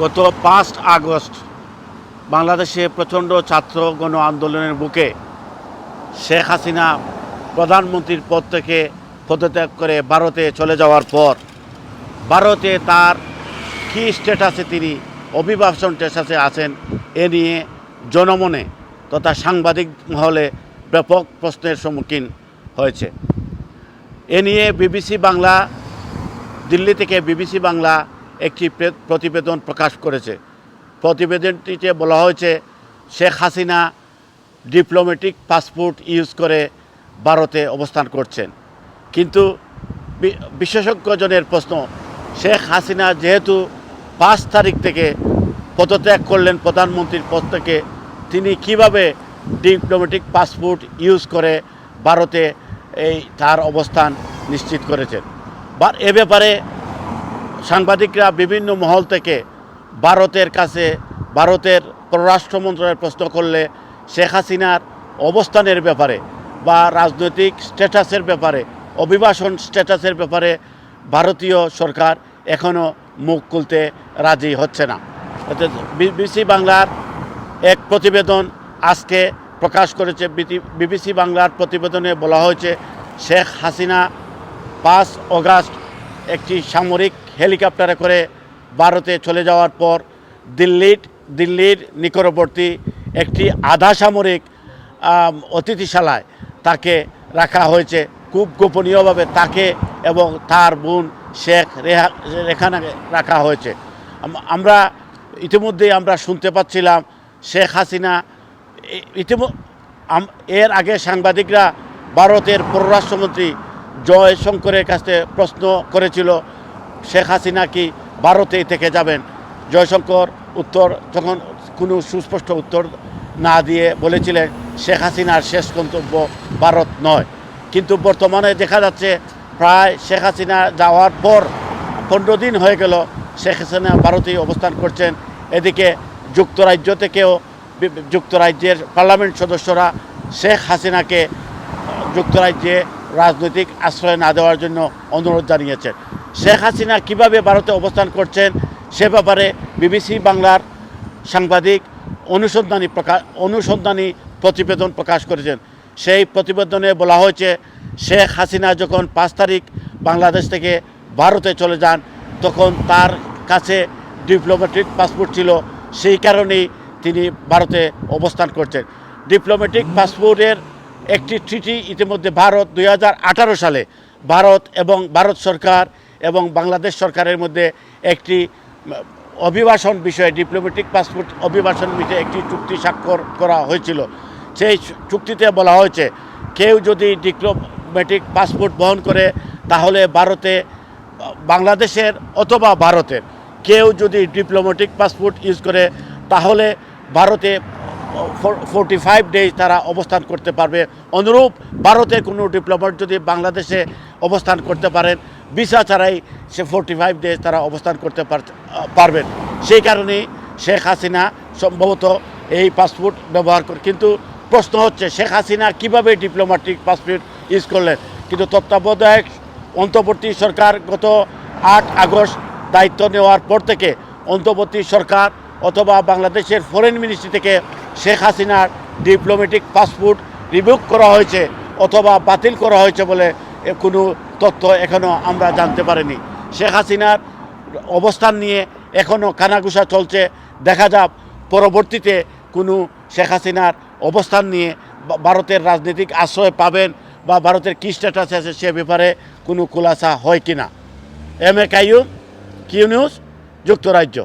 গত পাঁচ আগস্ট বাংলাদেশে প্রচণ্ড ছাত্র গণ আন্দোলনের বুকে শেখ হাসিনা প্রধানমন্ত্রীর পদ থেকে পদত্যাগ করে ভারতে চলে যাওয়ার পর ভারতে তার কী স্ট্যাটাসে তিনি অভিবাসন স্ট্যাটাসে আছেন এ নিয়ে জনমনে তথা সাংবাদিক মহলে ব্যাপক প্রশ্নের সম্মুখীন হয়েছে। এ নিয়ে বিবিসি বাংলা, দিল্লি থেকে বিবিসি বাংলা একটি প্রতিবেদন প্রকাশ করেছে। প্রতিবেদনটিতে বলা হয়েছে, Sheikh Hasina diplomatic passport use করে ভারতে অবস্থান করছেন। কিন্তু বিশেষজ্ঞজনের প্রশ্ন, শেখ হাসিনা যেহেতু পাঁচ তারিখ থেকে পদত্যাগ করলেন প্রধানমন্ত্রীর পদ থেকে, তিনি কীভাবে ডিপ্লোম্যাটিক পাসপোর্ট ইউজ করে ভারতে এই তার অবস্থান নিশ্চিত করেছেন? বা এ ব্যাপারে সাংবাদিকরা বিভিন্ন মহল থেকে ভারতের কাছে, ভারতের পররাষ্ট্র মন্ত্রণালয়ের প্রশ্ন করলে শেখ হাসিনার অবস্থানের ব্যাপারে বা রাজনৈতিক স্ট্যাটাসের ব্যাপারে, অভিবাসন স্ট্যাটাসের ব্যাপারে ভারতীয় সরকার এখনও মুখ খুলতে রাজি হচ্ছে না। বিবিসি বাংলার এক প্রতিবেদন আজকে প্রকাশ করেছে। বিবিসি বাংলার প্রতিবেদনে বলা হয়েছে, শেখ হাসিনা পাঁচ অগাস্ট একটি সামরিক হেলিকপ্টারে করে ভারতে চলে যাওয়ার পর দিল্লির দিল্লির নিকটবর্তী একটি আধা সামরিক অতিথিশালায় তাকে রাখা হয়েছে। খুব গোপনীয়ভাবে তাকে এবং তার বোন শেখ রেহা রেখানাকে রাখা হয়েছে। আমরা ইতিমধ্যেই আমরা শুনতে পাচ্ছিলাম শেখ হাসিনা ইতিম এর আগে সাংবাদিকরা ভারতের পররাষ্ট্রমন্ত্রী জয়শঙ্করের কাছে প্রশ্ন করেছিল, শেখ হাসিনা কি ভারতেই থেকে যাবেন? জয়শঙ্কর উত্তর, যখন কোনো সুস্পষ্ট উত্তর না দিয়ে বলেছিলেন, শেখ হাসিনার শেষ গন্তব্য ভারত নয়। কিন্তু বর্তমানে দেখা যাচ্ছে, প্রায় শেখ হাসিনা যাওয়ার পর পনেরো দিন হয়ে গেল, শেখ হাসিনা ভারতেই অবস্থান করছেন। এদিকে যুক্তরাজ্য থেকেও যুক্তরাজ্যের পার্লামেন্ট সদস্যরা শেখ হাসিনাকে যুক্তরাজ্যে রাজনৈতিক আশ্রয় না দেওয়ার জন্য অনুরোধ জানিয়েছেন। শেখ হাসিনা কীভাবে ভারতে অবস্থান করছেন সে ব্যাপারে বিবিসি বাংলার সাংবাদিক অনুসন্ধানী প্রকাশ অনুসন্ধানী প্রতিবেদন প্রকাশ করেছেন। সেই প্রতিবেদনে বলা হয়েছে, শেখ হাসিনা যখন পাঁচ তারিখ বাংলাদেশ থেকে ভারতে চলে যান, তখন তার কাছে ডিপ্লোম্যাটিক পাসপোর্ট ছিল। সেই কারণেই তিনি ভারতে অবস্থান করছেন। ডিপ্লোম্যাটিক পাসপোর্টের একটি ট্রিটি ইতিমধ্যে ভারত দু হাজার আঠারো সালে ভারত এবং ভারত সরকার এবং বাংলাদেশ সরকারের মধ্যে একটি অভিবাসন বিষয়ে ডিপ্লোমেটিক পাসপোর্ট অভিবাসন বিষয়ে একটি চুক্তি স্বাক্ষর করা হয়েছিল। সেই চুক্তিতে বলা হয়েছে, কেউ যদি ডিপ্লোমেটিক পাসপোর্ট বহন করে, তাহলে ভারতে, বাংলাদেশের অথবা ভারতের, কেউ যদি ডিপ্লোমেটিক পাসপোর্ট ইউজ করে, তাহলে ভারতে ফোরটি ফাইভ ডেজ তারা অবস্থান করতে পারবে। অনুরূপ ভারতে কোনো ডিপ্লোম্যাট যদি বাংলাদেশে অবস্থান করতে পারেন ভিসা ছাড়াই সে ফোরটি ফাইভ ডেজ তারা অবস্থান করতে পার- পারবেন। সেই কারণেই শেখ হাসিনা সম্ভবত এই পাসপোর্ট ব্যবহার করে কিন্তু প্রশ্ন হচ্ছে, শেখ হাসিনা কীভাবে ডিপ্লোম্যাটিক পাসপোর্ট ইউজ করলেন? কিন্তু তত্ত্বাবধায়ক অন্তর্বর্তী সরকার গত আট আগস্ট দায়িত্ব নেওয়ার পর থেকে অন্তর্বর্তী সরকার অথবা বাংলাদেশের ফরেন মিনিস্ট্রি থেকে শেখ হাসিনার ডিপ্লোম্যাটিক পাসপোর্ট রিভুক করা হয়েছে অথবা বাতিল করা হয়েছে বলে কোনো তথ্য এখনও আমরা জানতে পারিনি। শেখ হাসিনার অবস্থান নিয়ে এখনও কানাঘুষা চলছে। দেখা যাক পরবর্তীতে কোনো শেখ হাসিনার অবস্থান নিয়ে ভারতের রাজনৈতিক আশ্রয় পাবেন বা ভারতের কী স্ট্যাটাস আছে সে ব্যাপারে কোনো খুলাসা হয় কি না M A Qayyum, Q news, যুক্তরাজ্য।